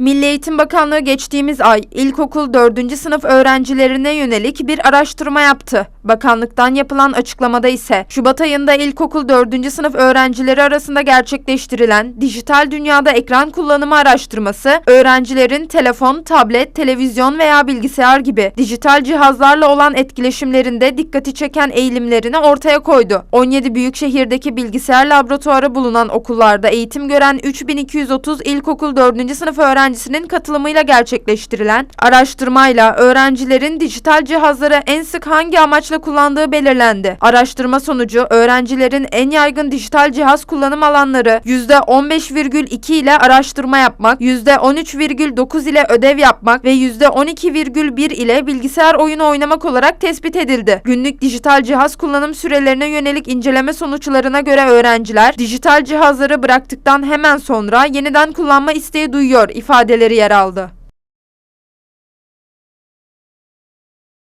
Milli Eğitim Bakanlığı geçtiğimiz ay ilkokul 4. sınıf öğrencilerine yönelik bir araştırma yaptı. Bakanlıktan yapılan açıklamada ise Şubat ayında ilkokul 4. sınıf öğrencileri arasında gerçekleştirilen dijital dünyada ekran kullanımı araştırması öğrencilerin telefon, tablet, televizyon veya bilgisayar gibi dijital cihazlarla olan etkileşimlerinde dikkati çeken eğilimlerini ortaya koydu. 17 büyük şehirdeki bilgisayar laboratuvarı bulunan okullarda eğitim gören 3230 ilkokul 4. sınıf öğrencisinin katılımıyla gerçekleştirilen araştırmayla öğrencilerin dijital cihazları en sık hangi amaçla kullandığı belirlendi. Araştırma sonucu öğrencilerin en yaygın dijital cihaz kullanım alanları %15,2 ile araştırma yapmak, %13,9 ile ödev yapmak ve %12,1 ile bilgisayar oyunu oynamak olarak tespit edildi. Günlük dijital cihaz kullanım sürelerine yönelik inceleme sonuçlarına göre öğrenciler dijital cihazları bıraktıktan hemen sonra yeniden kullanma isteği duyuyor ifadeleri yer aldı.